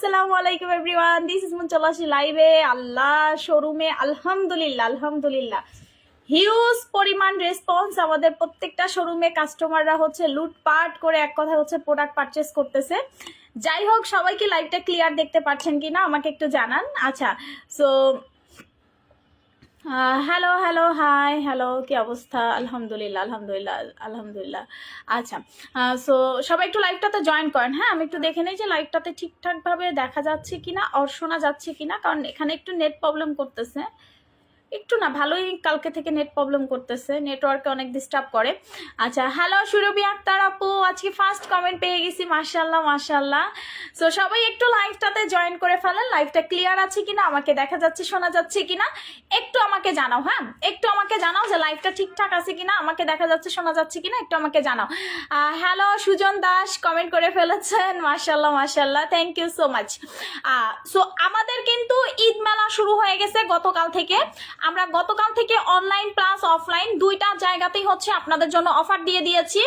আসসালামু আলাইকুম everyone this is মুনচলাশি লাইভে আল্লাহ শোরুমে, আলহামদুলিল্লাহ আলহামদুলিল্লাহ। হিউজ পরিমাণ রেসপন্স আমাদের প্রত্যেকটা শোরুমে কাস্টমাররা হচ্ছে লুটপাট করে এক কথা হচ্ছে প্রোডাক্ট পারচেস করতেছে। যাই হোক, সবাইকে লাইভটা ক্লিয়ার দেখতে পাচ্ছেন কিনা আমাকে একটু জানান। আচ্ছা so hello hello hi hello কি অবস্থা? আলহামদুলিল্লাহ আলহামদুলিল্লাহ আলহামদুলিল্লাহ। আচ্ছা সো সবাই একটু লাইভটাতে জয়েন করেন হ্যাঁ? আমি একটু দেখে নিই যে লাইভটাতে ঠিকঠাকভাবে দেখা যাচ্ছে কিনা আর শোনা যাচ্ছে কিনা, কারণ এখানে একটু নেট প্রবলেম করতেছে। একটু না, ভালোই কালকে থেকে নেট প্রবলেম করতেছে নেটওয়ার্কে অনেক ডিস্টার্ব করে। আচ্ছা হ্যালো সুরভি আক্তার আপু, আজকে ফার্স্ট কমেন্ট পেয়ে গেছি মার্শাল্লাহ মার্শাল্লাহ সো সবাই একটু লাইভটাতে জয়েন করে ফেলেন লাইভটা ক্লিয়ার আছে কিনা, আমাকে দেখা যাচ্ছে, শোনা যাচ্ছে কিনা, একটু আমাকে জানাও হ্যাঁ? একটু আমাকে জানাও যে লাইভটা ঠিকঠাক আছে কিনা, আমাকে দেখা যাচ্ছে, শোনা যাচ্ছে কিনা, একটু আমাকে জানাও। হ্যালো সুজন দাস কমেন্ট করে ফেলেছেন মার্শাল্লাহ মার্শাল্লাহ thank you so much so আমাদের কিন্তু ঈদ মেলা শুরু হয়ে গেছে গতকাল থেকে। আমরা গতকাল থেকে অনলাইন প্লাস অফলাইন দুইটা জায়গাতেই হচ্ছে আপনাদের জন্য অফার দিয়ে দিয়েছি।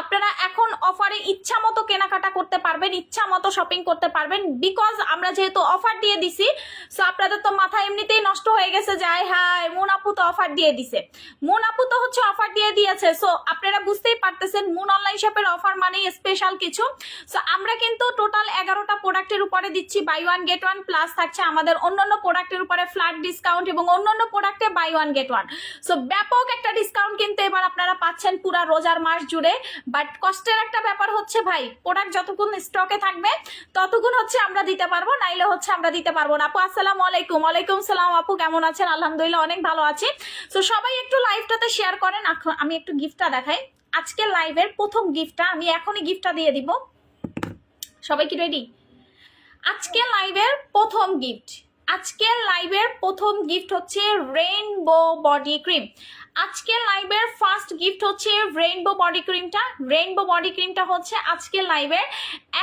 আপনারা এখন অফারে ইচ্ছা মতো কেনাকাটা করতে পারবেন, ইচ্ছা মতো শপিং করতে পারবেন। বিকজ আমরা যেহেতু অফার দিয়ে দিছি সো আপনাদের তো মাথা এমনিতেই নষ্ট হয়ে গেছে যায় হাই মুন আপু তো অফার দিয়ে দিছে। মুন আপু তো হচ্ছে অফার দিয়ে দিয়েছে। সো আপনারা বুঝতেই পারতেছেন, মুন অনলাইন শপের অফার মানেই স্পেশাল কিছু। সো আমরা কিন্তু টোটাল এগারোটা প্রোডাক্টের উপরে দিচ্ছি। Buy one get one plus থাকছে। আমাদের অন্যান্য প্রোডাক্টের উপরে ফ্ল্যাট ডিসকাউন্ট এবং অন্যান্য প্রোডাক্টে buy one get one so ব্যাপক একটা ডিসকাউন্ট কিন্তু এবার আপনারা পাচ্ছেন পুরা রোজার মাস জুড়ে। বাট কষ্টের একটা ব্যাপার হচ্ছে ভাই প্রোডাক্ট যতক্ষণ স্টকে থাকবে, ততক্ষণ হচ্ছে আমরা দিতে পারব, নাইলে হচ্ছে আমরা দিতে পারব না। আপু, আসসালাম আলাইকুম। ওয়ালাইকুম সালাম আপু, কেমন আছেন? আলহামদুলিল্লাহ, অনেক ভালো আছি। সো সবাই একটু লাইভটাতে শেয়ার করেন। আমি একটু গিফটটা দেখাই। আজকের লাইভের প্রথম গিফটটা আমি এখনই গিফটটা দিয়ে দিব। সবাই কি রেডি আজকে লাইভের প্রথম গিফট আজকের লাইভের প্রথম গিফট হচ্ছে রেইনবো বডি ক্রিম আজকের লাইভের ফার্স্ট গিফট হচ্ছে রেইনবো বডি ক্রিমটা রেইনবো বডি ক্রিমটা হচ্ছে আজকের লাইভের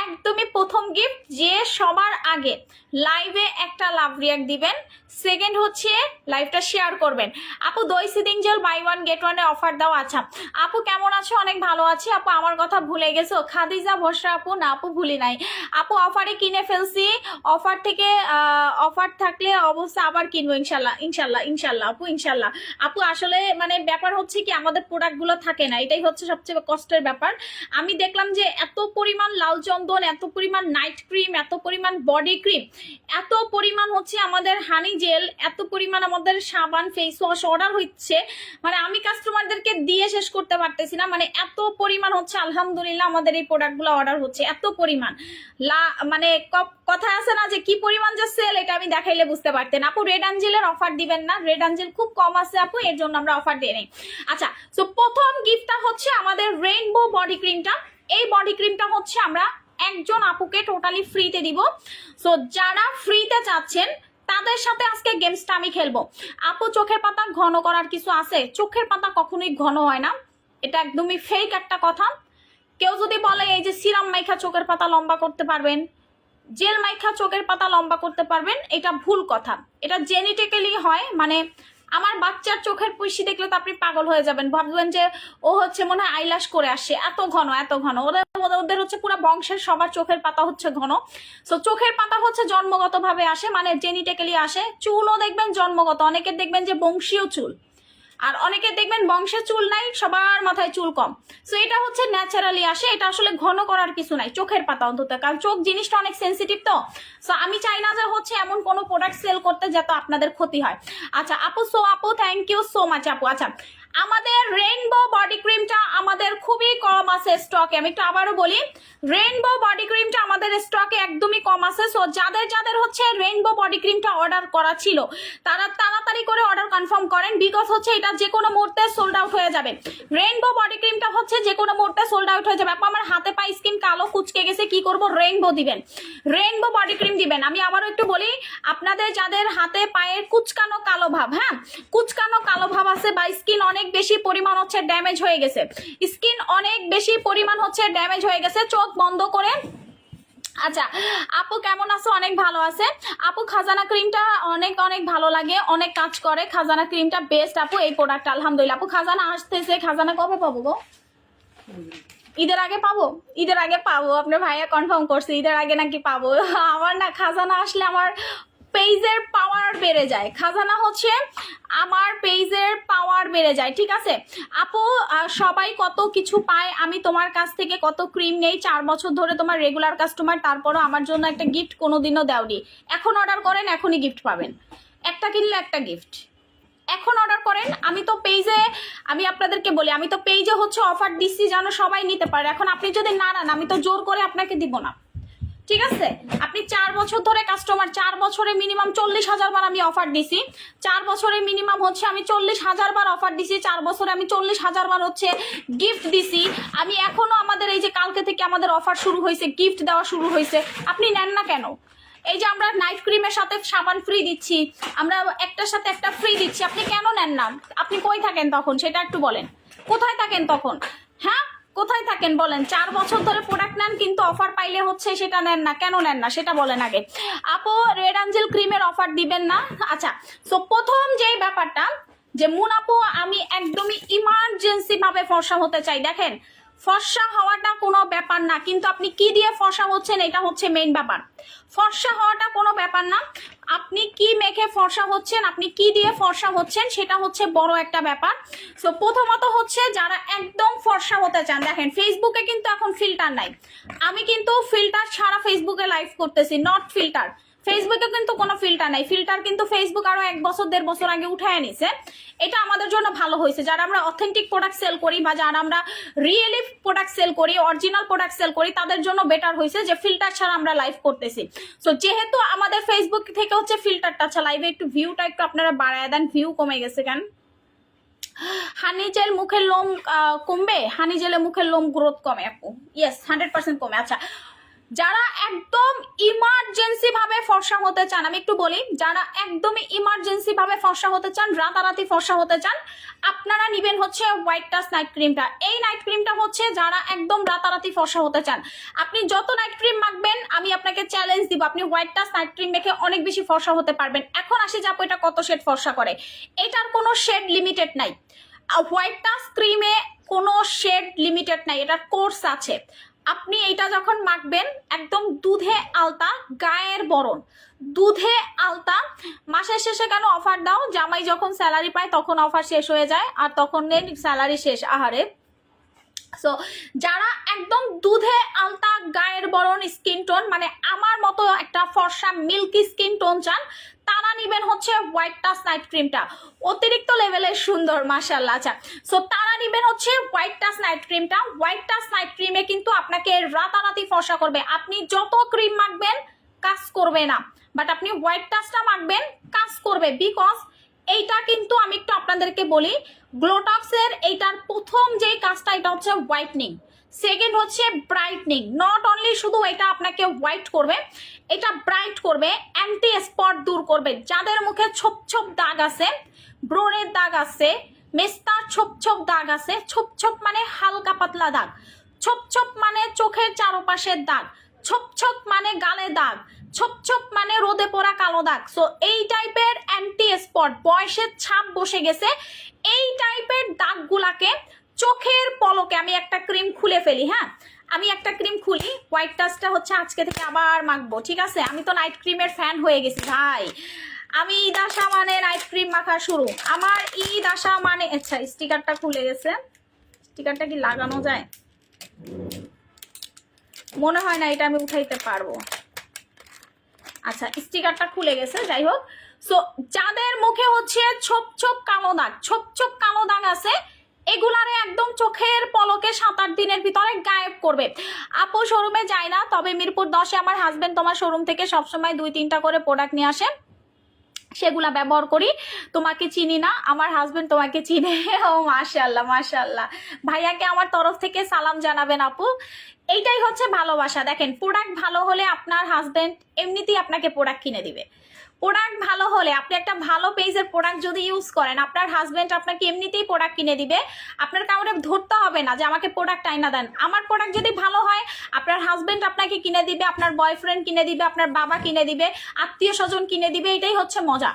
একদমই প্রথম গিফট যে সবার আগে লাইভে একটা লাভ রিয়াক্ট দিবেন। সেকেন্ড হচ্ছে লাইভটা শেয়ার করবেন। আপু, দই soothing gel buy one get ওয়ানে অফার দাও। আচ্ছা আপু কেমন আছো? অনেক ভালো আছি। আপু, আমার কথা ভুলে গেছো? খাদিজা ভরসা আপু, না, আপু ভুলি নাই। আপু অফারে কিনে ফেলছি। অফার থেকে অফার থাকলে অবশ্যই আবার কিনবো, ইনশাল্লাহ ইনশাল্লাহ ইনশাল্লাহ, আপু ইনশাল্লাহ। আপু, আসলে মানে ব্যাপার হচ্ছে কি, আমাদের প্রোডাক্টগুলো থাকে না। এটাই হচ্ছে সবচেয়ে কষ্টের ব্যাপার। আমি দেখলাম যে এত পরিমাণ লাল চন্দন, এত পরিমাণ নাইট ক্রিম এত পরিমাণ বডি ক্রিম এত পরিমাণ হচ্ছে আমাদের হানি জেল এত পরিমাণ আমাদের সাবান ফেস ওয়াশ অর্ডার হচ্ছে। মানে আমি কাস্টমারদেরকে দিয়ে শেষ করতে পারতেছি না। মানে এত পরিমাণ হচ্ছে, আলহামদুলিল্লাহ আমাদের এই প্রোডাক্টগুলো অর্ডার হচ্ছে। এত পরিমাণ। লা মানে কথা আছে না যে কি পরিমাণ যে সেল এটা আমি দেখাইলে বুঝতে পারতেন। আপু রেড অ্যাঞ্জেলের অফার দিবেন না। রেড অ্যাঞ্জেল খুব কম আছে আপু, এর জন্য আমরা অফার দিয়ে নেই। আচ্ছা সো প্রথম গিফটটা হচ্ছে আমাদের রেইনবো বডি ক্রিমটা এই বডি ক্রিমটা হচ্ছে আমরা একজন আপুকে টোটালি ফ্রিতে দিব। সো যারা ফ্রিতে চাচ্ছেন, তাদের সাথে আজকে গেমসটা আমি খেলব। আপু, চোখের পাতা ঘন করার কিছু আছে? চোখের পাতা কখনোই ঘন হয় না। এটা একদমই ফেক একটা কথা। কেউ যদি বলে, এই যে সিরাম মাইখা চোখের পাতা লম্বা করতে পারবেন, জেল মাইখা চোখের পাতা লম্বা করতে পারবেন, এটা ভুল কথা। এটা জেনেটিক্যালি হয় মানে আমার বাচ্চার চোখের পুষি দেখলে তো আপনি পাগল হয়ে যাবেন। ভাববেন যে ও হচ্ছে মনে হয় আইলাস করে আসে এত ঘন এত ঘন। ওদের ওদের- হচ্ছে পুরো বংশের সবার চোখের পাতা হচ্ছে ঘন। সো চোখের পাতা হচ্ছে জন্মগতভাবে আসে মানে জেনেটিক্যালি আসে। চুলও দেখবেন জন্মগত। অনেকের দেখবেন যে বংশীয় চুল। আর অনেকে দেখবেন বংশে চুল নাই, সবার মাথায় চুল কম। সো এটা হচ্ছে ন্যাচারালি আসে, এটা আসলে ঘন করার কিছু নাই, চোখের পাতা অন্তত, কারণ চোখ জিনিসটা অনেক সেন্সিটিভ তো। সো আমি চাই না যে হচ্ছে এমন কোনো প্রোডাক্ট সেল করতে যাতে আপনাদের ক্ষতি হয়। আচ্ছা আপু সো আপু থ্যাংক ইউ সো মাচ আপু। আচ্ছা আমাদের রেইনবো বডি ক্রিমটা আমাদের খুবই কম আছে স্টকে আমি একটু আবারও বলি রেইনবো বডি ক্রিমটা আমাদের স্টকে একদমই কম আছে। সো যাদের যাদের হচ্ছে রেইনবো বডি ক্রিমটা অর্ডার করা ছিল, তারা তাড়াতাড়ি করে অর্ডার কনফার্ম করেন বিকজ হচ্ছে এটা যে কোনো মুহূর্তে সোল্ড আউট হয়ে যাবে। রেইনবো বডি ক্রিমটা হচ্ছে যে কোনো মুহূর্তে সোল্ড আউট হয়ে যাবে। আপু, আমার হাতে পায়ে স্কিন কালো কুচকে গেছে, কি করব? রেইনবো দিবেন। রেইনবো বডি ক্রিম দিবেন। আমি আবারও একটু বলি, আপনাদের যাদের হাতে পায়ের কুচকানো কালো ভাব হ্যাঁ? কুচকানো কালো ভাব আছে বা স্কিন অনেক বেশি পরিমাণ হচ্ছে ড্যামেজ হয়ে গেছে। স্কিন অনেক বেশি পরিমাণ হচ্ছে ড্যামেজ হয়ে গেছে। চোখ বন্ধ করে। আচ্ছা আপু কেমন আছো? অনেক ভালো আছে। আপু, খাজানা ক্রিমটা অনেক অনেক ভালো লাগে। অনেক কাজ করে। খাজানা ক্রিমটা বেস্ট আপু, এই প্রোডাক্ট আলহামদুলিল্লাহ। আপু, খাজানা আসতেছে। খাজানা কবে পাবো গো? ঈদের আগে পাবো? ঈদের আগে পাবো। আপনার ভাইয়া কনফার্ম করছে, ঈদের আগে নাকি পাবো। আমার না খাজানা আসলে আমার পেজের পাওয়ার বেড়ে যায়। খাজানা হচ্ছে আমার পেজের পাওয়ার বেড়ে যায়, ঠিক আছে? আপু সবাই কত কিছু পায়, আমি তোমার কাছ থেকে কত ক্রিম নেই, চার বছর ধরে তোমার রেগুলার কাস্টমার তারপরও আমার জন্য একটা গিফট কোনোদিনও দেওনি। এখন অর্ডার করেন, এখনই গিফট পাবেন। একটা কিনলে একটা গিফট এখন অর্ডার করেন, আমি তো পেজে আমি আপনাদেরকে বলি, আমি তো পেজে হচ্ছে অফার দিচ্ছি যেন সবাই নিতে পারে। এখন আপনি যদি না আমি তো জোর করে আপনাকে দিব না। ঠিক আছে? আপনি চার বছর ধরে কাস্টমার চার বছরে মিনিমাম চল্লিশ হাজার বার আমি অফার দিছি। চার বছরে মিনিমাম হচ্ছে আমি চল্লিশ হাজার বার অফার দিছি, চার বছরে আমি চল্লিশ হাজার বার হচ্ছে গিফট দিছি। আমি এখনও আমাদের এই যে কালকে থেকে আমাদের অফার শুরু হয়েছে গিফট দেওয়া শুরু হয়েছে। আপনি নেন না কেন? এই যে আমরা নাইট ক্রিমের সাথে সাবান ফ্রি দিচ্ছি, আমরা একটার সাথে একটা ফ্রি দিচ্ছি, আপনি কেন নেন না? আপনি কই থাকেন তখন? সেটা একটু বলেন। কোথায় থাকেন তখন? হ্যাঁ? কোথায় থাকেন বলেন? চার বছর ধরে প্রোডাক্ট নেন কিন্তু অফার পাইলে হচ্ছে সেটা নেন না। কেন নেন না? সেটা বলেন আগে। আপো রেড অ্যাঞ্জেল ক্রিমের অফার দিবেন না? আচ্ছা সো প্রথম যেই ব্যাপারটা, যে মুন আপু, আমি একদমই ইমার্জেন্সি ভাবে ফর্সা হতে চাই। দেখেন ফর্সা হওয়াটা কোনো ব্যাপার না, কিন্তু আপনি কি দিয়ে ফর্সা হচ্ছেন এটা হচ্ছে মেইন ব্যাপার। ফর্সা হওয়াটা কোনো ব্যাপার না, আপনি কি মেখে ফর্সা হচ্ছেন, আপনি কি দিয়ে ফর্সা হচ্ছেন, সেটা হচ্ছে বড় একটা ব্যাপার। সো প্রথমত হচ্ছে যারা একদম ফর্সা হতে চান, দেখেন ফেসবুকে কিন্তু এখন ফিল্টার নাই। আমি কিন্তু ফিল্টার ছাড়া ফেসবুকে লাইভ করতেছি নট ফিল্টার ফেসবুকে কিন্তু কোনো ফিল্টার নাই। ফিল্টার কিন্তু ফেসবুক আরও এক বছর, দেড় বছর আগে উঠায় নিছে এটা আমাদের জন্য ভালো হয়েছে। যারা আমরা অথেন্টিক প্রোডাক্ট সেল করি বা যারা আমরা রিয়েলি প্রোডাক্ট সেল করি অরিজিনাল প্রোডাক্ট সেল করি, তাদের জন্য বেটার হয়েছে যে ফিল্টার ছাড়া আমরা লাইভ করতেছি। তো যেহেতু আমাদের ফেসবুক থেকে হচ্ছে ফিল্টারটা আচ্ছা লাইভে একটু ভিউটা একটু আপনারা বাড়ায় দেন ভিউ কমে গেছে কেন? হানি জেল মুখের লোম কমবে? হানি জেলে মুখের লোম গ্রোথ কমে। আপু ইয়েস হান্ড্রেড পার্সেন্ট কমে। আচ্ছা যারা একদম ইমার্জেন্সি ভাবে ফর্সা হতে চান, আমি একটু বলি, যারা একদমই ইমার্জেন্সি ভাবে ফর্সা হতে চান, রাতারাতি ফর্সা হতে চান, আপনারা নিবেন হচ্ছে হোয়াইট টাচ নাইট ক্রিমটা এই নাইট ক্রিমটা হচ্ছে যারা একদম রাতারাতি ফর্সা হতে চান। আপনি যত নাইট ক্রিম মাখবেন, আমি আপনাকে চ্যালেঞ্জ দিব, আপনি হোয়াইট টাচ নাইট ক্রিম মেখে অনেক বেশি ফর্সা হতে পারবেন। এখন আসি যাব এটা কত শেড ফর্সা করে। এটার কোনো শেড লিমিটেড নাই। হোয়াইট টাচ ক্রিমে কোনো শেড লিমিটেড নাই, এটার কোর্স আছে। আপনি এইটা যখন মাখবেন, একদম দুধে আলতা, গায়ের বরণ। দুধে আলতা, মাসের শেষে কেন অফার দাও? জামাই যখন স্যালারি পায়, তখন অফার শেষ হয়ে যায়, আর তখন স্যালারি শেষ। আহারে সো যারা একদম দুধে আলতা গায়ের বরণ স্কিন টোন মানে আমার মতো একটা ফর্সা মিল্কি স্কিন টোন চান, তারা নিবেন হচ্ছে হোয়াইট টাচ নাইট ক্রিমটা অতিরিক্ত লেভেলের সুন্দর মাসাল্লাহ আচ্ছা। সো তারা নিবেন হচ্ছে হোয়াইট টাচ নাইট ক্রিমটা হোয়াইট টাচ নাইট ক্রিমে কিন্তু আপনাকে রাতারাতি ফর্সা করবে। আপনি যত ক্রিম মাখবেন, কাজ করবে না। বাট আপনি হোয়াইট টাচটা মাখবেন, কাজ করবে। বিকজ এইটা কিন্তু আমি একটু আপনাদেরকে বলি গ্লোটক্সের এইটার প্রথম যে কাজটা, এটা হচ্ছে হোয়াইটনিং সেকেন্ড হচ্ছে ব্রাইটনিং নট অনলি শুধু এটা আপনাকে হোয়াইট করবে, এটা ব্রাইট করবে অ্যান্টি স্পট দূর করবে। যাদের মুখে ছোপ ছোপ দাগ আছে, ব্রণের দাগ আছে, মেস্তার ছোপ ছোপ দাগ আছে, ছোপ ছোপ মানে হালকা পাতলা দাগ। ছোপ ছোপ মানে চোখের চারপাশের দাগ। ছোপ ছোপ মানে গালে দাগ। ছোপ ছোপ মানে রোদে পড়া কালো দাগ। সো এই টাইপের অ্যান্টি স্পট বয়সের ছাপ বসে গেছে। এই টাইপের দাগগুলাকে চোখের পলকে আমি একটা ক্রিম খুলে ফেলি হ্যাঁ? আমি একটা ক্রিম খুলি হোয়াইট টাচটা হচ্ছে আজকে থেকে আবার মাখবো, ঠিক আছে? আমি তো নাইট ক্রিমের ফ্যান হয়ে গেছি, ভাই। আমি ঈদ আসা মানে নাইট ক্রিম মাখা শুরু। আমার ঈদ আসা মানে আচ্ছা স্টিকারটা খুলে গেছে। স্টিকারটা কি লাগানো যায়? মনে হয় না এটা আমি উঠাইতে পারব। আচ্ছা স্টিকারটা খুলে গেছে, যাই হোক। সো যাদের মুখে হচ্ছে ছোপ ছোপ কালো দাগ, ছোপ ছোপ কালো দাগ আছে, এগুলারে একদম চোখের পলকে সাত আট দিনের ভিতরে গায়েব করবে। আপু শোরুমে যায় না, তবে মিরপুর দশে আমার হাজবেন্ড তোমার শোরুম থেকে সবসময় দুই, তিনটা করে প্রোডাক্ট নিয়ে আসে। সেগুলা ব্যবহার করি, তোমাকে চিনি না, আমার হাজবেন্ড তোমাকে চিনে। ও মাশাল্লাহ মাশাল্লাহ ভাইয়াকে আমার তরফ থেকে সালাম জানাবেন আপু। এইটাই হচ্ছে ভালোবাসা। দেখেন প্রোডাক্ট ভালো হলে আপনার হাজব্যান্ড এমনিতেই আপনাকে প্রোডাক্ট কিনে দিবে। প্রোডাক্ট ভালো হলে, আপনি একটা ভালো পেজের প্রোডাক্ট যদি ইউজ করেন, আপনার হাজবেন্ড আপনাকে এমনিতেই প্রোডাক্ট কিনে দিবে। আপনার কাউরে ধরতে হবে না যে আমাকে প্রোডাক্ট আইনা দেন। আমার প্রোডাক্ট যদি ভালো হয়, আপনার হাজব্যান্ড আপনাকে কিনে দিবে, আপনার বয়ফ্রেন্ড কিনে দিবে, আপনার বাবা কিনে দিবে, আত্মীয় স্বজন কিনে দিবে, এটাই হচ্ছে মজা।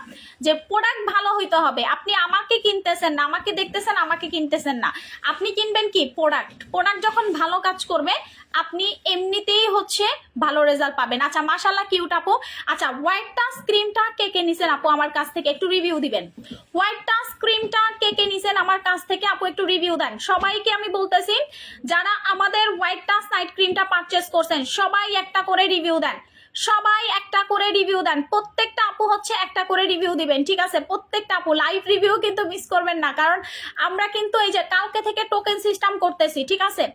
যে প্রোডাক্ট ভালো হইতে হবে, আপনি আমাকে কিনতেছেন না, আমাকে দেখতেছেন, আমাকে কিনতেছেন না। আপনি কিনবেন কি? প্রোডাক্ট প্রোডাক্ট যখন ভালো কাজ করবে, আপনি এমনিতেই হচ্ছে ভালো রেজাল্ট পাবেন। আচ্ছা মাশাল্লাহ কিউট আপু। আচ্ছা হোয়াইট টাচ ক্রিমটা কে কে নিছেন আপু আমার কাছ থেকে একটু রিভিউ দিবেন। হোয়াইট টাচ ক্রিমটা কে কে নিছেন আমার কাছ থেকে আপু একটু রিভিউ দেন। সবাইকে আমি বলতেছি, যারা আমাদের হোয়াইট টাচ নাইট ক্রিমটা পারচেস করছেন, সবাই একটা করে রিভিউ দেন। সবাই একটা করে রিভিউ দেন। প্রত্যেকটা আপু হচ্ছে একটা করে রিভিউ দিবেন, ঠিক আছে? প্রত্যেকটা আপু লাইভ রিভিউ কিন্তু মিস করবেন না, কারণ আমরা কিন্তু এই যে কালকে থেকে টোকেন সিস্টেম করতেছি, ঠিক আছে?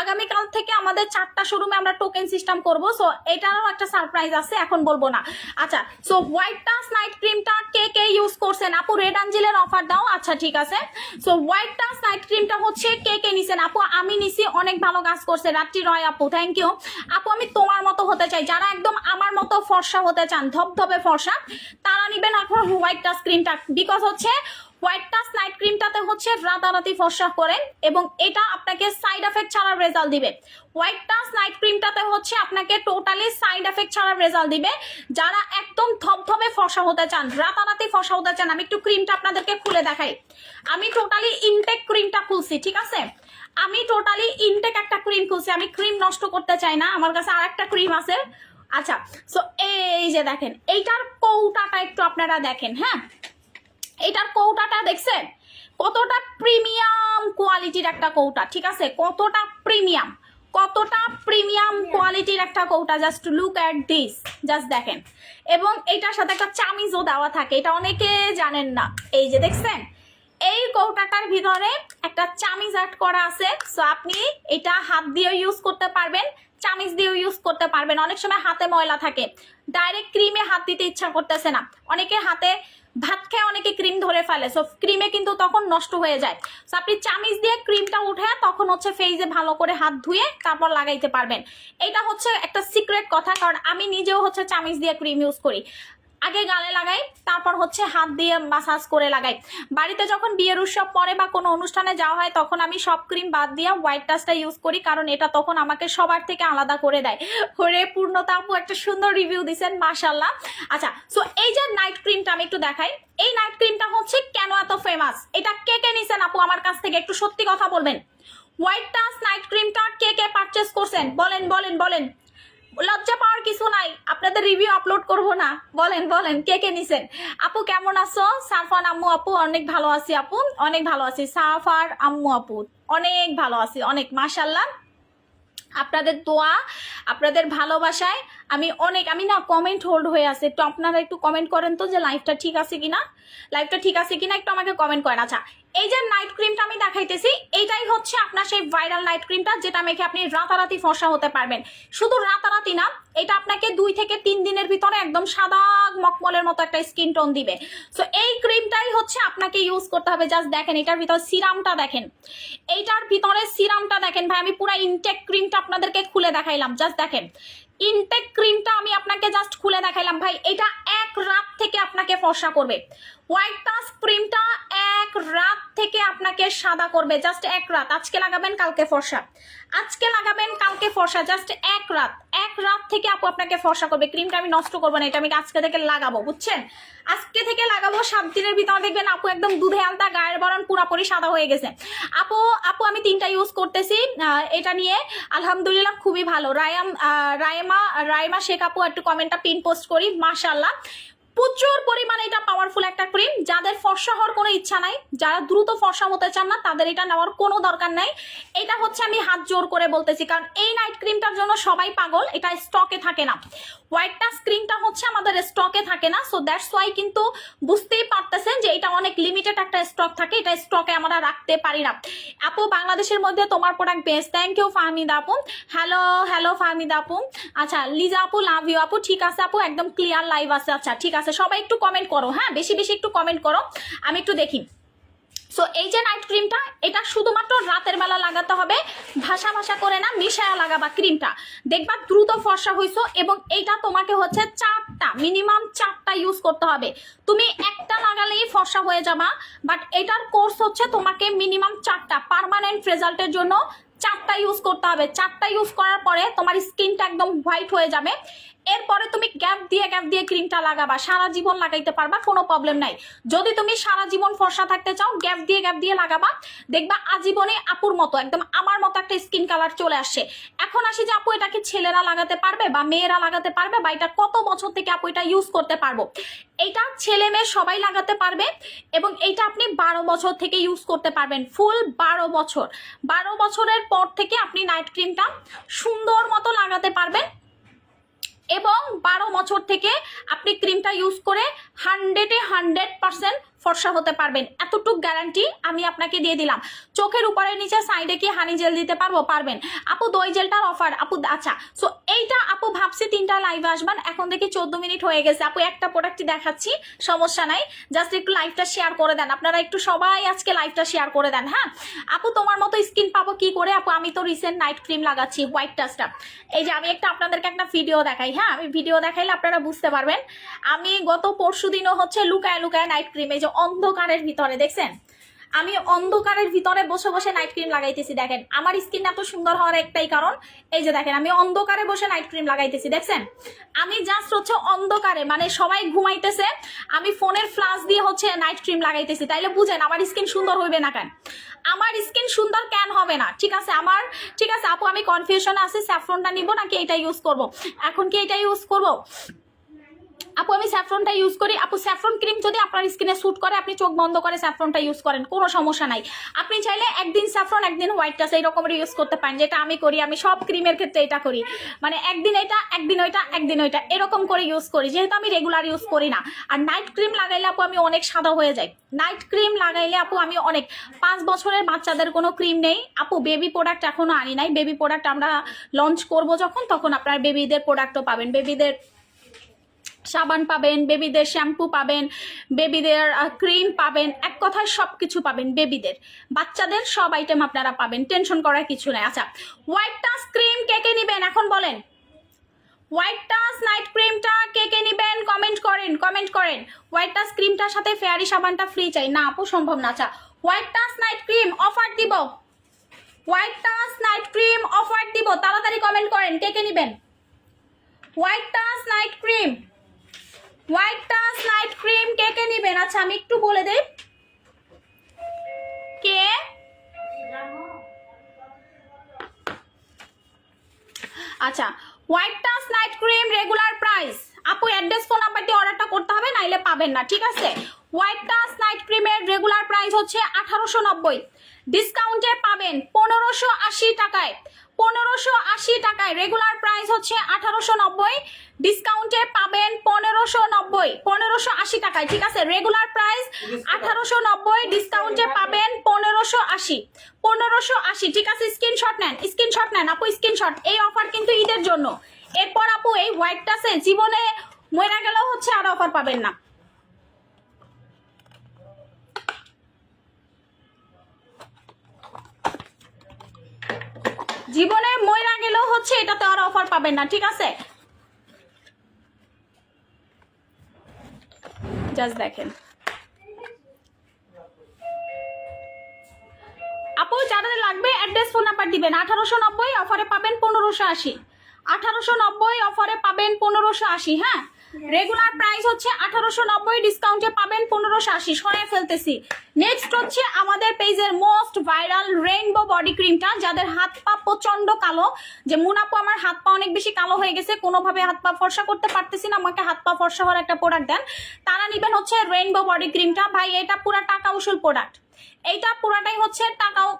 আগামী কাল থেকে আমাদের চারটা শোরুমে আমরা টোকেন সিস্টেম করব সো এটারও একটা সারপ্রাইজ আছে, এখন বলব না। আচ্ছা সো হোয়াইট টাচ নাইট ক্রিমটা কে কে ইউজ করছেন? আপু রেড অ্যাঞ্জেলের অফার দাও আচ্ছা ঠিক আছে। সো হোয়াইট টাস নাইট ক্রিমটা হচ্ছে কে কে নিছেন? আপু, আমি নিছি, অনেক ভালো কাজ করছে, রাত্রি রয় আপু থ্যাংক ইউ আপু, আমি তোমার মতো হতে চাই, যারা একদম আমার মতো ফর্সা হতে চান, ধবধবে ফর্সা, তারা নেবেন আপনার হোয়াইট টাচ ক্রিমটা বিকজ হচ্ছে হোয়াইট টাচ নাইট ক্রিমটাতে হচ্ছে রাতারাতি ফর্সা করে এবং এটা আপনাকে সাইড এফেক্ট ছাড়া রেজাল্ট দিবে। হোয়াইট টাচ নাইট ক্রিমটাতে হচ্ছে আপনাকে টোটালি সাইড এফেক্ট ছাড়া রেজাল্ট দিবে। যারা একদম ধবধবে ফর্সা হতে চান, রাতারাতি ফর্সা হতে চান, আমি একটু ক্রিমটা আপনাদেরকে খুলে দেখাই। আমি টোটালি ইনটেক ক্রিমটা খুলছি, ঠিক আছে? আমি টোটালি ইনটেক একটা ক্রিম খুলছি, আমি ক্রিম নষ্ট করতে চাই না, আমার কাছে আর একটা ক্রিম আছে। আচ্ছা সো এই যে দেখেন, এইটার কৌটাটা একটু আপনারা দেখেন হ্যাঁ? এটার কৌটাটা দেখছেন? কতটা প্রিমিয়াম কোয়ালিটির একটা কৌটা, ঠিক আছে? কতটা প্রিমিয়াম কতটা প্রিমিয়াম কোয়ালিটির একটা কৌটা just look at this just দেখেন। এবং এটার সাথে একটা চামিজও দেওয়া থাকে, এটা অনেকে জানেন না। এই যে দেখছেন, এই কৌটাটার ভিতরে একটা চামিজ অ্যাড করা আছে সো আপনি এটা হাত দিয়ে ইউজ করতে পারবেন চামিজ দিয়েও ইউজ করতে পারবেন। অনেক সময় হাতে ময়লা থাকে। ডাইরেক্ট ক্রিমে হাত দিতে ইচ্ছা করতেছে না। অনেকে হাতে ভাত খেয়ে অনেকে ক্রিম ধরে ফেলে। সো ক্রিমে কিন্তু তখন নষ্ট হয়ে যায়। সো আপনি চামিচ দিয়ে ক্রিমটা উঠে তখন হচ্ছে ফেসে ভালো করে হাত ধুয়ে তারপর লাগাইতে পারবেন। এটা হচ্ছে একটা সিক্রেট কথা, কারণ আমি নিজেও হচ্ছে চামিচ দিয়ে ক্রিম ইউজ করি। আগে গালে লাগাই, তারপর হচ্ছে হাত দিয়ে মাসাজ করে লাগাই। বাড়িতে যখন বিয়ের উৎসব পরে বা কোনো অনুষ্ঠানে যাওয়া হয়, তখন আমি সব ক্রিম বাদ দিয়ে হোয়াইট টাচটা ইউজ করি, কারণ এটা তখন আমাকে সবার থেকে আলাদা করে দেয়। করে পূর্ণতা আপু একটা সুন্দর রিভিউ দিছেন মাশাল্লাহ আচ্ছা সো এই যে নাইট ক্রিমটা আমি একটু দেখাই। এই নাইট ক্রিমটা হচ্ছে কেন এত ফেমাস এটা কে কে নিছেন আপু? আমার কাছ থেকে একটু সত্যি কথা বলবেন। হোয়াইট টাচ নাইট ক্রিমটা কে কে পারচেস করছেন? বলেন বলেন বলেন। লজ্জা পাওয়ার কিছু নাই, আপনাদের রিভিউ আপলোড করব না। বলেন বলেন, কে কে নিছেন? আপু, কেমন আছো? সারফান আম্মু আপু, অনেক ভালো আছি আপু, অনেক ভালো আছি। সাফার আম্মু আপু, অনেক ভালো আছি, অনেক মাশাল্লাহ আপনাদের দোয়া, আপনাদের ভালোবাসায় আমি অনেক, আমি না কমেন্ট হোল্ড হয়ে আছে। একটু আপনারা একটু কমেন্ট করেন তো যে লাইফটা ঠিক আছে কিনা? লাইফটা ঠিক আছে কিনা একটু আমাকে কমেন্ট করেন। আচ্ছা এই যে নাইট ক্রিমটা আমি দেখাইতেছি এটাই হচ্ছে আপনার সেই ভাইরাল নাইট ক্রিমটা যেটা মেখে আপনি রাতারাতি ফসা হতে পারবেন। শুধু রাতারাতি না, এটা আপনাকে দুই থেকে তিন দিনের ভিতরে একদম সাদা মকমলের মতো একটা স্কিন টোন দিবে। সো এই ক্রিমটাই হচ্ছে আপনাকে ইউজ করতে হবে। জাস্ট দেখেন, এটার ভিতরে সিরামটা দেখেন। এইটার ভিতরে সিরামটা দেখেন ভাই, আমি পুরো ইনটেক ক্রিমটা আপনাদেরকে খুলে দেখাইলাম। জাস্ট দেখেন ইনটেক ক্রিমটা আমি আপনাকে জাস্ট খুলে দেখাইলাম ভাই। এটা এক রাত থেকে আপনাকে ফর্সা করবে। হোয়াইট টাচ এক রাত থেকে আপনাকে সাদা করবে জাস্ট এক রাত। আজকে লাগাবেন, কালকে ফর্সা। আজকে লাগাবেন, কালকে ফর্সা জাস্ট এক রাত। এক রাত থেকে আপু আপনাকে ফর্সা করবে। ক্রিমটা আমি নষ্ট করব না, এটা আমি আজকে থেকে লাগাবো, বুঝছেন? আজকে থেকে লাগাবো, সাত দিনের ভিতরে দেখবেন আপু একদম দুধে আলতা, গায়ের বরণ পুরাপুরি সাদা হয়ে গেছে। আপু আপু, আমি তিনটা ইউজ করতেছি এটা নিয়ে আলহামদুলিল্লাহ খুবই ভালো। রায়াম রায়মা রায়মা শেখ আপু, একটু কমেন্টটা পিন পোস্ট করি মাশাল্লাহ প্রচুর পরিমাণে এটা পাওয়ারফুল একটা ক্রিম যাদের ফর্সা হওয়ার কোনো ইচ্ছা নাই, যারা দ্রুত ফর্সা হতে চান না, তাদের এটা নেওয়ার কোনো দরকার নাই। এটা হচ্ছে আমি হাত জোর করে বলতেছি, কারণ এই নাইট ক্রিমটার জন্য সবাই পাগল, এটা স্টকে থাকে না। হোয়াইট টাচ ক্রিমটা হচ্ছে আমাদের স্টকে থাকে না সো দ্যাটস ওয়াই কিন্তু বুঝতেই পারতেছেন যে এটা অনেক লিমিটেড একটা স্টক থাকে, এটা স্টকে আমরা রাখতে পারি না। আপু, বাংলাদেশের মধ্যে তোমার product best thank you Fahmida আপু। হ্যালো হ্যালো ফাহমিদা আপু। আচ্ছা লিজা আপু লাভ ইউ আপু। ঠিক আছে আপু, একদম ক্লিয়ার লাইভ আছে। আচ্ছা ঠিক আছে। সবাই একটু কমেন্ট করো হ্যাঁ? বেশি বেশি একটু কমেন্ট করো, আমি একটু দেখি। সো এই যে নাইট ক্রিমটা এটা শুধুমাত্র রাতের বেলা লাগাতে হবে ভাষা ভাষা করে না, মিশায়া লাগাবা ক্রিমটা দেখবা দ্রুত ফর্সা হইছো এবং এইটা তোমাকে হচ্ছে চারটা মিনিমাম চারটা ইউজ করতে হবে। তুমি একটা লাগালেই ফর্সা হয়ে যাবা বাট এটার কোর্স হচ্ছে তোমাকে মিনিমাম চারটা পার্মানেন্ট রেজাল্টের জন্য চারটা ইউজ করতে হবে। চারটা ইউজ করার পরে তোমার স্কিনটা একদম হোয়াইট হয়ে যাবে। এরপরে তুমি গ্যাপ দিয়ে গ্যাপ দিয়ে ক্রিমটা লাগাবা, সারা জীবন লাগাইতে পারবা, কোনো প্রবলেম নাই। যদি তুমি সারা জীবন ফর্সা থাকতে চাও গ্যাপ দিয়ে গ্যাপ দিয়ে লাগাবা। দেখবা আজীবনে আপুর মতো, একদম আমার মতো একটা স্কিন কালার চলে আসছে। এখন আসি যে আপু এটা কি ছেলেরা লাগাতে পারবে বা মেয়েরা লাগাতে পারবে বা এটা কত বছর থেকে আপু এটা ইউজ করতে পারব। এইটা ছেলে মেয়ে সবাই লাগাতে পারবে এবং এইটা আপনি বারো বছর থেকে ইউজ করতে পারবেন ফুল বারো বছর। বারো বছরের পর থেকে আপনি নাইট ক্রিমটা সুন্দর মতো লাগাতে পারবেন। এবং বারো বছর থেকে আপনি ক্রিমটা ইউজ করে হান্ড্রেডে হান্ড্রেড পার্সেন্ট ফর্সা হতে পারবেন। এতটুক গ্যারান্টি আমি আপনাকে দিয়ে দিলাম। চোখের উপরে নিচে সাইডে কি হানি জেল দিতে পারব? পারবেন। আপু, দই জেলটার অফার আপু আচ্ছা। সো এইটা আপু ভাবছি তিনটা লাইভে আসবেন। এখন দেখি চোদ্দ মিনিট হয়ে গেছে। আপু, একটা প্রোডাক্টই দেখাচ্ছি। সমস্যা নাই। জাস্ট একটু লাইভটা শেয়ার করে দেন। আপনারা একটু সবাই আজকে লাইভটা শেয়ার করে দেন হ্যাঁ? আপু, তোমার মতো স্কিন পাবো কি করে? আপু, আমি তো রিসেন্ট নাইট ক্রিম লাগাচ্ছি হোয়াইট টাচটা এই যে আমি একটা আপনাদেরকে একটা ভিডিও দেখাই হ্যাঁ? আমি ভিডিও দেখাইলে আপনারা বুঝতে পারবেন। আমি গত পরশু দিনও হচ্ছে লুকায় লুকায় নাইট ক্রিম এই যে অন্ধকারের ভিতরে, দেখছেন? আমি অন্ধকারের ভিতরে বসে বসে নাইট ক্রিম লাগাইতেছি, দেখেন। আমার স্কিন এত সুন্দর হওয়ার একটাই কারণ, এই যে দেখেন, আমি অন্ধকারে বসে নাইট ক্রিম লাগাইতেছি, দেখছেন? আমি জাস্ট হচ্ছে অন্ধকারে মানে সবাই ঘুমাইতেছে, আমি ফোনের ফ্লাশ দিয়ে হচ্ছে নাইট ক্রিম লাগাইতেছি। তাইলে বুঝেন, আমার স্কিন সুন্দর হইবে না কেন? আমার স্কিন সুন্দর কেন হবে না? ঠিক আছে, আমার, ঠিক আছে, আপু, আমি কনফিউশনে আছি স্যাফরনটা নিব নাকি এটা ইউজ করব? এখন কি এটা ইউজ করব? আপু, আমি স্যাফ্রনটা ইউজ করি। আপু স্যাফ্রন ক্রিম যদি আপনার স্কিনে স্যুট করে, আপনি চোখ বন্ধ করে স্যাফ্রনটা ইউজ করেন, কোনো সমস্যা নাই। আপনি চাইলে একদিন স্যাফ্রন একদিন হোয়াইট টাস এই রকমের ইউজ করতে পারেন, যেটা আমি করি, আমি সব ক্রিমের ক্ষেত্রে এটা করি। মানে একদিন এটা, একদিন ওইটা একদিন ওইটা, এরকম করে ইউজ করি, যেহেতু আমি রেগুলার ইউজ করি না। আর নাইট ক্রিম লাগাইলে আপু, আমি অনেক সাদা হয়ে যাই। নাইট ক্রিম লাগাইলে আপু, আমি অনেক, পাঁচ বছরের বাচ্চাদের কোনো ক্রিম নেই। আপু বেবি প্রোডাক্ট এখনও আনি নাই। বেবি প্রোডাক্ট আমরা লঞ্চ করব যখন, তখন আপনার বেবিদের প্রোডাক্টও পাবেন। বেবিদের সাবান পাবেন, বেবিদের শ্যাম্পু পাবেন, বেবিদের ক্রিম পাবেন, এক কথায় সব কিছু পাবেন বেবিদের। বাচ্চাদের সব আইটেম আপনারা পাবেন, টেনশন করার কিছু নেই। আচ্ছা হোয়াইট টাচ ক্রিম কে কে নিবেন? এখন বলেন। হোয়াইট টাচ নাইট ক্রিমটা কে কে নেবেন? কমেন্ট করেন কমেন্ট করেন। হোয়াইট টাচ ক্রিমটার সাথে ফেয়ারি সাবানটা ফ্রি চাই। না, আপু, সম্ভব না। আচ্ছা white touch night cream offer দিব। White touch night cream offer দিব। তাড়াতাড়ি কমেন্ট করেন, কে কে নেবেন? White touch night cream white touch night cream কে কে নেবেন? আচ্ছা আমি একটু বলে দেই। কে? আচ্ছা white touch night cream regular price আপু অ্যাড্রেস ফোন নাম্বার দিয়ে অর্ডারটা করতে হবে, নাইলে পাবেন না, ঠিক আছে? হোয়াইট টাচ নাইট ক্রিমের রেগুলার প্রাইস হচ্ছে আঠারোশো নব্বই। ডিসকাউন্টে পাবেন পনেরোশো আশি টাকায়। পনেরোশো আশি টাকায় রেগুলার প্রাইস হচ্ছে আঠারোশো নব্বই। ডিসকাউন্টে পাবেন পনেরোশো নব্বই। পনেরোশো আশি টাকায়, ঠিক আছে? রেগুলার প্রাইস আঠারোশো নব্বই ডিসকাউন্টে পাবেন পনেরোশো আশি। পনেরোশো আশি, ঠিক আছে? স্ক্রিনশট নেন স্ক্রিনশট নেন, আপু স্ক্রিনশট এই অফার কিন্তু ঈদের জন্য। এরপর আপু এই হোয়াইট টাসে জীবনে মরে গেলেও হচ্ছে আর অফার পাবেন না। জীবনে ময়রা গেলেও হচ্ছে এটাতে আর অফার পাবেন না, ঠিক আছে? জাস্ট দেখেন। আপু, যাদের লাগবে অ্যাড্রেস ফোন নাম্বার দিবেন, আঠারোশো নব্বই অফারে পাবেন পনেরোশো আশি। আঠারোশো নব্বই অফারে পাবেন পনেরোশো আশি হ্যাঁ? রেগুলার প্রাইস হচ্ছে আঠারোশো নব্বই ডিসকাউন্টে পাবেন পনেরোশো আশি, সরাই ফেলতেছি। নেক্সট হচ্ছে আমাদের পেজের মোস্ট ভাইরাল রেইনবো বডি ক্রিমটা যাদের হাত পা প্রচণ্ড কালো। যে মুনাপু আমার হাত পা অনেক বেশি কালো হয়ে গেছে, কোনোভাবে হাত পা ফর্সা করতে পারতেছি না, আমাকে হাত পা ফর্সা হওয়ার একটা প্রোডাক্ট দেন। তারা নিবেন হচ্ছে রেইনবো বডি ক্রিমটা ভাই, এটা পুরা টাকা উসুল প্রোডাক্ট এইটা পুরাটাই হচ্ছে টাকাও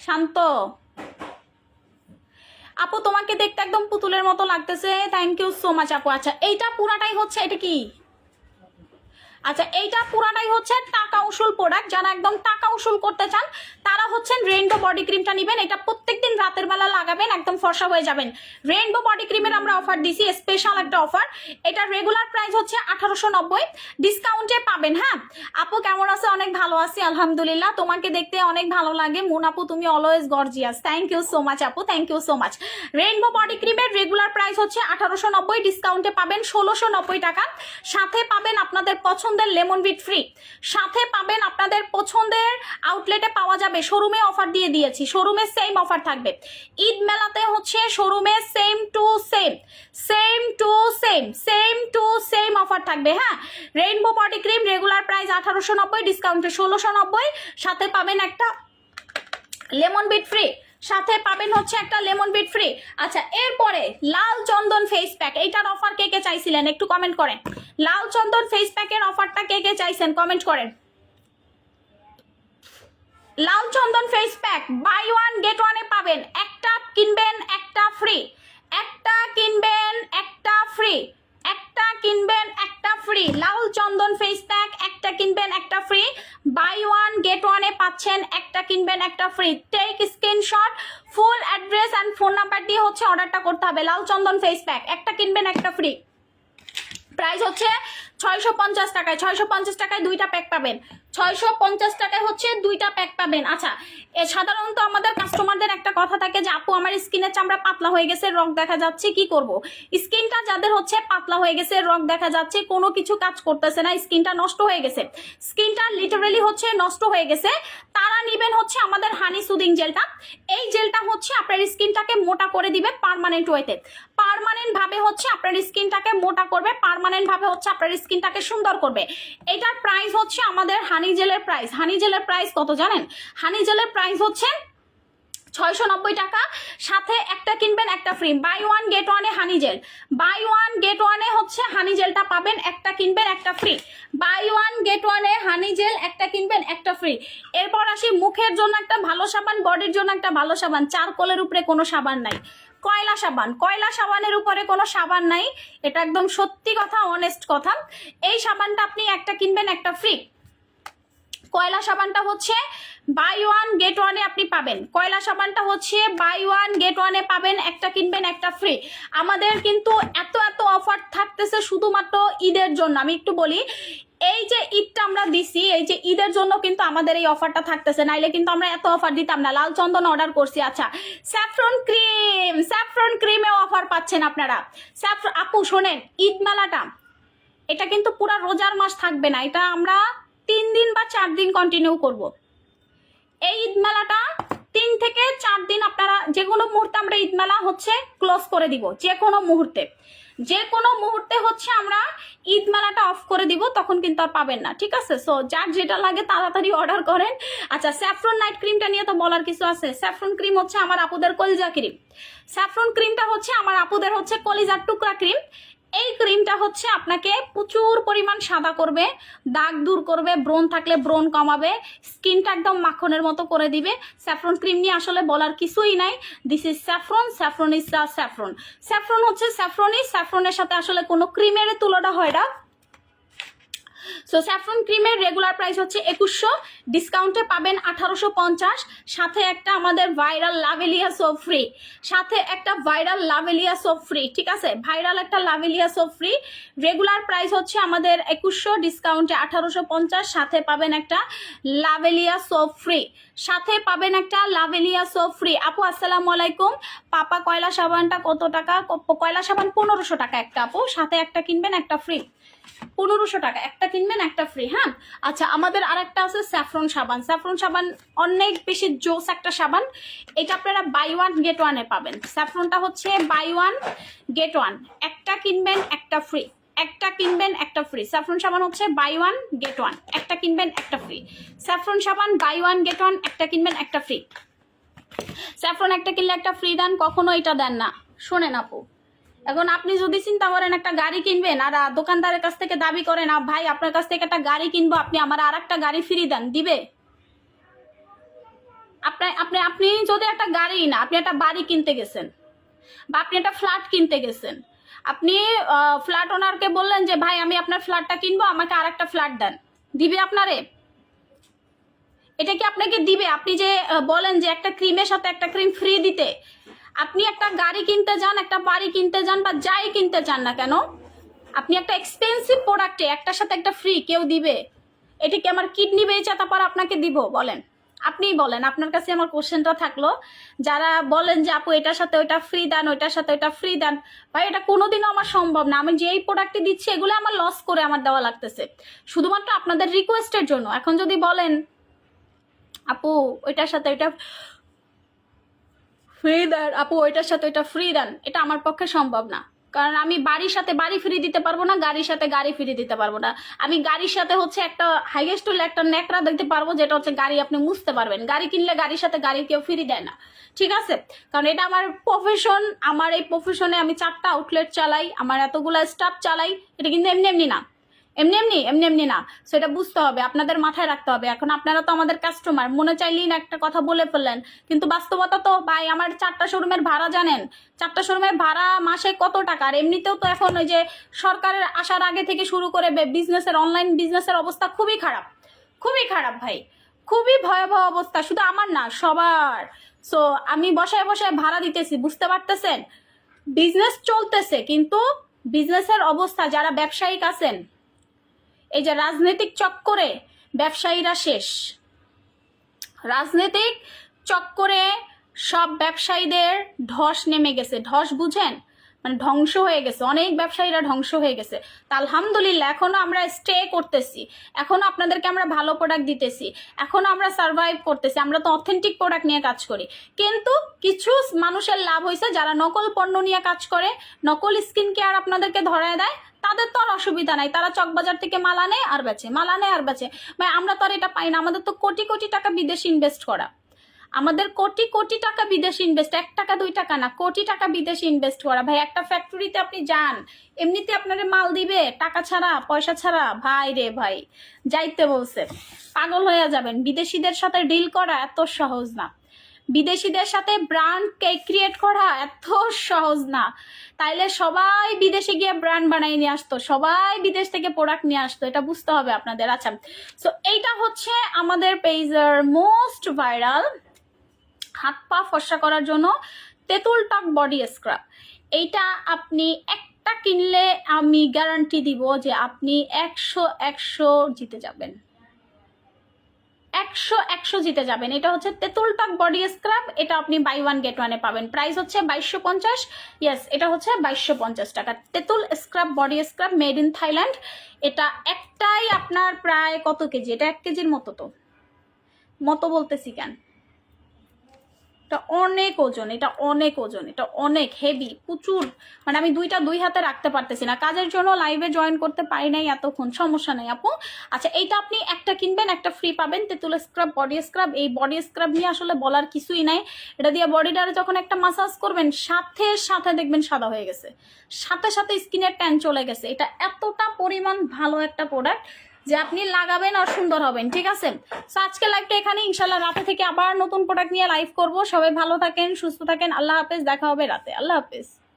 শান্ত। আপু, তোমাকে দেখতে একদম পুতুলের মতো লাগতেছে। থ্যাংক ইউ সো মাচ আপু। আচ্ছা এইটা পুরাটাই হচ্ছে, এটা কি? আচ্ছা এইটা পুরাটাই হচ্ছে টাকা উসুল প্রোডাক্ট যারা একদম টাকা উসুল করতে চান, তারা হচ্ছেন রেইনবো বডি ক্রিমটা নেবেন। এটা প্রত্যেকদিন রাতের বেলা লাগাবেন, একদম ফর্সা হয়ে যাবেন। রেইনবো বডি ক্রিমের আমরা অফার দিছি স্পেশাল একটা অফার এটা রেগুলার প্রাইস হচ্ছে আঠারোশো নব্বই। ডিসকাউন্টে পাবেন হ্যাঁ? আপু, কেমন আছে? অনেক ভালো আছি, আলহামদুলিল্লাহ। তোমাকে দেখতে অনেক ভালো লাগে। মুন আপু, তুমি always gorgeous thank you so much আপু। Thank you so much Rainbow body ক্রিমের রেগুলার প্রাইস হচ্ছে আঠারোশো নব্বই। ডিসকাউন্টে পাবেন ষোলোশো নব্বই টাকা। সাথে পাবেন আপনাদের পছন্দ পছন্দের লেমন বিট ফ্রি। সাথে পাবেন আপনাদের পছন্দের আউটলেটে পাওয়া যাবে। শোরুমে অফার দিয়ে দিয়েছি। শোরুমে সেম অফার থাকবে। ঈদ মেলাতে হচ্ছে শোরুমে same to same same to same same to same offer থাকবে। হ্যাঁ Rainbow body cream regular price আঠারোশো নব্বই ডিসকাউন্টে ষোলোশো নব্বই। সাথে পাবেন একটা লেমন বিট ফ্রি। সাথে পাবেন হচ্ছে একটা লেমন বিট ফ্রি। আচ্ছা এরপরে লাল চন্দন ফেস প্যাক এইটার অফার কে কে চাইছিলেন? একটু কমেন্ট করেন। লাল চন্দন ফেস প্যাকের অফারটা কে কে চাইছেন? কমেন্ট করেন। লাল চন্দন face pack buy one get ওয়ানে পাবেন। একটা কিনবেন, একটা ফ্রি একটা কিনবেন, একটা ফ্রি একটা কিনবেন একটা ফ্রি লাল চন্দন ফেস প্যাক একটা কিনবেন একটা ফ্রি বাই ওয়ান গেট ওয়ানে পাচ্ছেন একটা কিনবেন একটা free take screenshot full address and phone number দিয়ে হচ্ছে অর্ডারটা করতে হবে। লাল চন্দন ফেস প্যাক একটা কিনবেন একটা ফ্রি প্রাইস হচ্ছে ছয়শো পঞ্চাশ টাকায়, ছয়শো পঞ্চাশ টাকায় দুইটা প্যাক পাবেন। ছয়শো পঞ্চাশ টাকায় হচ্ছে দুইটা প্যাক পাবেন। আচ্ছা সাধারণত আমাদের কাস্টমারদের একটা কথা থাকে যে, আপু, আমার স্কিনের চামড়া পাতলা হয়ে গেছে, রক দেখা যাচ্ছে, কি করব? স্কিনটা যাদের হচ্ছে পাতলা হয়ে গেছে, রক দেখা যাচ্ছে, কোনো কিছু কাজ করতেছে না, স্কিনটা নষ্ট হয়ে গেছে। স্কিনটা লিটারেলি হচ্ছে নষ্ট হয়ে গেছে। তারা নিবেন হচ্ছে আমাদের হানি সুদিং জেলটা এই জেলটা হচ্ছে আপনার স্কিনটাকে মোটা করে দিবে পার্মানেন্ট ওয়েতে পার্মানেন্ট ভাবে হচ্ছে আপনার স্কিনটাকে মোটা করবে পার্মানেন্ট ভাবে হচ্ছে আপনার স্কিনটাকে সুন্দর করবে। এটার প্রাইস হচ্ছে আমাদের হানি জেলের প্রাইস হানি জেলের প্রাইস কত জানেন? হানি জেলের প্রাইস হচ্ছে ছয়শো নব্বই টাকা। সাথে একটা কিনবেন, একটা ফ্রি বাই ওয়ান গেট ওয়ানে honey gel buy one get ওয়ানে হচ্ছে হানি জেলটা পাবেন, একটা কিনবেন, একটা ফ্রি বাই ওয়ান গেট ওয়ানে হানি জেল একটা কিনবেন, একটা ফ্রি এরপর আসি মুখের জন্য একটা ভালো সাবান বডির জন্য একটা ভালো সাবান। চার কোলের উপরে কোনো সাবান নাই। কয়লা সাবান। কয়লা সাবানের উপরে কোনো সাবান নাই। এটা একদম সত্যি কথা অনেস্ট কথা। এই সাবানটা আপনি একটা কিনবেন, একটা ফ্রি কয়লা সাবানটা হচ্ছে বাই ওয়ান গেট ওয়ানে আপনি পাবেন। কয়লা সাবানটা হচ্ছে বাই ওয়ান গেট ওয়ানে পাবেন, একটা কিনবেন, একটা ফ্রি আমাদের কিন্তু এত এত অফার থাকতেছে শুধুমাত্র ঈদের জন্য। আমি একটু বলি এই যে ঈদটা আমরা দিছি, এই যে ঈদের জন্য কিন্তু আমাদের এই অফারটা থাকতেছে, নাইলে কিন্তু আমরা এত অফার দিতাম না। লাল চন্দন অর্ডার করছি আচ্ছা। স্যাফরন ক্রিম স্যাফরন ক্রিমে অফার পাচ্ছেন আপনারা। স্যাফর আপু, শোনেন, ঈদ মেলাটা, এটা কিন্তু পুরা রোজার মাস থাকবে না, এটা আমরা তিন দিন বা চার দিন কন্টিনিউ করব। এই ঈদ মেলাটা তিন থেকে চার দিন আপনারা যে কোনো মুহূর্তে আমরা ঈদ মেলা হচ্ছে ক্লোজ করে দিব যে কোনো মুহূর্তে। যে কোনো মুহূর্তে হচ্ছে আমরা ঈদ মেলাটা অফ করে দিব, তখন কিন্তু আর পাবেন না, ঠিক আছে? সো যার যেটা লাগে তাড়াতাড়ি অর্ডার করেন। আচ্ছা স্যাফ্রন নাইট ক্রিমটা নিয়ে তো বলার কিছু আছে। স্যাফ্রন ক্রিম হচ্ছে আমার আপুদের কলিজা ক্রিম স্যাফ্রন ক্রিমটা হচ্ছে আমার আপুদের হচ্ছে কলিজার টুকরা ক্রিম এই ক্রিমটা হচ্ছে আপনাকে প্রচুর পরিমাণ সাদা করবে, দাগ দূর করবে ব্রোন থাকলে ব্রোন কমাবে, স্কিনটা একদম মাখনের মতো করে দিবে। স্যাফ্রন ক্রিম নিয়ে আসলে বলার কিছুই নাই। This is saffron saffron is the saffron saffron হচ্ছে স্যাফরনই স্যাফ্রনের সাথে আসলে কোনো ক্রিমের তুলনা হয় না। সো স্যাফরন ক্রিমের রেগুলার প্রাইস হচ্ছে একুশশো। ডিসকাউন্টে পাবেন আঠারোশো পঞ্চাশ। সাথে একটা আমাদের ভাইরাল লাভেলিয়া সোপ ফ্রি সাথে একটা ভাইরাল লাভেলিয়া সোপ ফ্রি ঠিক আছে? ভাইরাল একটা লাভেলিয়া সোপ ফ্রি রেগুলার প্রাইস হচ্ছে আমাদের একুশশো। ডিসকাউন্টে আঠারোশো পঞ্চাশ। সাথে পাবেন একটা লাভেলিয়া সোপ ফ্রি সাথে পাবেন একটা লাভেলিয়া সোপ ফ্রি আপু, আসসালামু আলাইকুম। পাপা, কয়লা সাবানটা কত টাকা? কয়লা সাবান পনেরোশো টাকা একটা আপু। সাথে একটা কিনবেন, একটা ফ্রি পনেরোশো টাকা। একটা কিনবেন, একটা ফ্রি হ্যাঁ? আচ্ছা আমাদের আর একটা আছে স্যাফরন সাবান। স্যাফরন সাবান অনেক বেশি জোস একটা সাবান। এটা আপনারা বাই ওয়ান গেট ওয়ানে পাবেন। স্যাফরনটা হচ্ছে বাই ওয়ান গেট ওয়ান একটা কিনবেন, একটা ফ্রি একটা কিনবেন, একটা ফ্রি স্যাফরন সাবান হচ্ছে বাই ওয়ান গেট ওয়ান একটা কিনবেন, একটা ফ্রি স্যাফরন সাবান বাই ওয়ান গেট ওয়ান একটা কিনবেন, একটা ফ্রি স্যাফরন একটা কিনলে একটা ফ্রি দেন, কখনো এটা দেন না। শোনেন আপু। এখন আপনি যদি চিন্তা করেন একটা গাড়ি কিনবেন আর দোকানদারের কাছ থেকে দাবি করেন "আ, ভাই আপনার কাছ থেকে একটা গাড়ি কিনবো আপনি আমার আর একটা গাড়ি ফ্রি দেন দিবে? আপনি আপনি যদি একটা গাড়ি না আপনি একটা বাড়ি কিনতে গেছেন বা আপনি একটা ফ্ল্যাট কিনতে গেছেন আপনি ফ্ল্যাট ওনারকে বললেন যে ভাই আমি আপনার ফ্ল্যাটটা কিনবো আমাকে আর একটা ফ্ল্যাট দেন। দিবে আপনারে? এটা কি আপনাকে দিবে? আপনি যে বলেন যে একটা ক্রিমের সাথে একটা ক্রিম ফ্রি দিতে আপনি একটা গাড়ি কিনতে যান, একটা বাড়ি কিনতে যান বা যাই কিনতে চান না কেন, আপনি একটা এক্সপেন্সিভ প্রোডাক্টে একটার সাথে একটা ফ্রি কেউ দিবে। এটা কি আমার কিডনি বেচাতে পারে আপনাকে দিব? বলেন। আপনিই বলেন। আপনার কাছে আমার কোশ্চেনটা থাকল। যারা বলেন যে, আপু, এটার সাথে ওইটা ফ্রি দেন, ওইটার সাথে ওইটা ফ্রি দেন। ভাই, এটা কোনোদিনও আমার সম্ভব না। আমি যেই প্রোডাক্টটি দিচ্ছি, এগুলো আমার লস করে আমার দেওয়া লাগতেছে। শুধুমাত্র আপনাদের রিকোয়েস্টের জন্য। এখন যদি বলেন, আপু, ওইটার সাথে ওইটা ফ্রি দেন আপু, ওইটার সাথে ওইটা ফ্রি দেন। এটা আমার পক্ষে সম্ভব না। কারণ আমি বাড়ির সাথে বাড়ি ফ্রি দিতে পারব না, গাড়ির সাথে গাড়ি ফ্রি দিতে পারব না। আমি গাড়ির সাথে হচ্ছে একটা হাইয়েস্ট হলে একটা ন্যাকড়া দিতে পারব, যেটা হচ্ছে গাড়ি আপনি মুছতে পারবেন। গাড়ি কিনলে গাড়ির সাথে গাড়ি কেউ ফ্রি দেয় না। ঠিক আছে? কারণ এটা আমার প্রফেশন আমার এই প্রফেশনে আমি চারটা আউটলেট চালাই, আমার এতগুলা স্টাফ চালাই, এটা কিন্তু এমনি এমনি না। এমনি এমনি এমনি এমনি না। সেটা বুঝতে হবে, আপনাদের মাথায় রাখতে হবে। এখন আপনারা তো আমাদের কাস্টমার মনে চাইলেই না একটা কথা বলে ফেললেন। কিন্তু বাস্তবতা তো, ভাই, আমার চারটা শোরুমের ভাড়া জানেন? চারটা শোরুমের ভাড়া মাসে কত টাকা? আর এমনিতেও তো এখন ওই যে সরকারের আসার আগে থেকে শুরু করে বিজনেসের অনলাইন বিজনেসের অবস্থা খুবই খারাপ। খুবই খারাপ, ভাই। খুবই ভয়াবহ অবস্থা, শুধু আমার না, সবার। সো আমি বসায় বসায় ভাড়া দিতেছি, বুঝতে পারতেছেন? বিজনেস চলতেছে, কিন্তু বিজনেসের অবস্থা, যারা ব্যবসায়িক আছেন এই যে রাজনৈতিক চক্করে ব্যবসায়ীরা শেষ। রাজনৈতিক চক্করে সব ব্যবসায়ীদের ধস নেমে গেছে। ধস বুঝেন? মানে ধ্বংস হয়ে গেছে। অনেক ব্যবসায়ীরা ধ্বংস হয়ে গেছে। তা আলহামদুলিল্লাহ, এখনও আমরা স্টে করতেছি। এখনও আপনাদেরকে আমরা ভালো প্রোডাক্ট দিতেছি। এখনও আমরা সার্ভাইভ করতেছি। আমরা তো অথেন্টিক প্রোডাক্ট নিয়ে কাজ করি। কিন্তু কিছু মানুষের লাভ হয়েছে যারা নকল পণ্য নিয়ে কাজ করে, নকল স্কিন কেয়ার আপনাদেরকে ধরায় দেয়। তাদের তো আর অসুবিধা নাই। তারা চকবাজার থেকে মালা নেয় আর বেচে, মালা নেয় আর বেচে। ভাই, আমরা তো আর এটা পাই না। আমাদের তো কোটি কোটি টাকা বিদেশে ইনভেস্ট করা। আমাদের কোটি কোটি টাকা বিদেশে ইনভেস্ট এক টাকা, দুই টাকা না, কোটি টাকা বিদেশে ইনভেস্ট করা। ভাই, একটা ফ্যাক্টরিতে আপনি যান, এমনিতে আপনারা মাল দিবে, টাকা ছাড়া, পয়সা ছাড়া, ভাই রে ভাই, যাইতে বলছে। পাগল হয়ে যাবেন। বিদেশিদের সাথে ডিল করা এত সহজ না। বিদেশিদের সাথে ব্র্যান্ড ক্রিয়েট করা এত সহজ না। তাইলে সবাই বিদেশে গিয়ে ব্র্যান্ড বানাই নিয়ে আসতো, সবাই বিদেশ থেকে প্রোডাক্ট নিয়ে আসতো, এটা বুঝতে হবে আপনাদের। আচ্ছা সো এইটা হচ্ছে আমাদের পেজের মোস্ট ভাইরাল হাত পা ফর্সা করার জন্য তেঁতুল টক বডি স্ক্রাব এইটা আপনি একটা কিনলে আমি গ্যারান্টি দিব যে আপনি একশো একশো জিতে যাবেন। একশো একশো জিতে যাবেন। এটা হচ্ছে তেঁতুল টক বডি স্ক্রাব এটা আপনি বাই ওয়ান গেট ওয়ানে পাবেন। প্রাইস হচ্ছে বাইশশো পঞ্চাশ। ইয়েস এটা হচ্ছে বাইশশো পঞ্চাশ টাকা। তেঁতুল scrub body scrub made in Thailand এটা একটাই আপনার প্রায় কত কেজি? এটা এক কেজির মতো তো। মতো বলতেছি কেন? এটা অনেক ওজন, এটা অনেক ওজন, এটা অনেক হেভি প্রচুর। মানে আমি দুইটা দুই হাতে রাখতে পারতেছি না। কাজের জন্য লাইভে জয়েন করতে পারি নাই এতক্ষণ, সমস্যা নেই আপু। আচ্ছা এইটা আপনি একটা কিনবেন, একটা ফ্রি পাবেন তেঁতুল স্ক্রাব বডি স্ক্রাব এই বডি স্ক্রাব নিয়ে আসলে বলার কিছুই নাই। এটা দিয়ে বডিটারে যখন একটা মাসাজ করবেন, সাথে সাথে দেখবেন সাদা হয়ে গেছে। সাথে সাথে স্কিনের ট্যান চলে গেছে। এটা এতটা পরিমাণ ভালো একটা প্রোডাক্ট যে আপনি লাগাবেন আর সুন্দর হবেন, ঠিক আছে? সো আজকে লাইভটা এখানে ইনশাল্লাহ রাতে থেকে আবার নতুন প্রোডাক্ট নিয়ে লাইভ করব। সবাই ভালো থাকেন, সুস্থ থাকেন। আল্লাহ হাফেজ, দেখা হবে রাতে। আল্লাহ হাফেজ।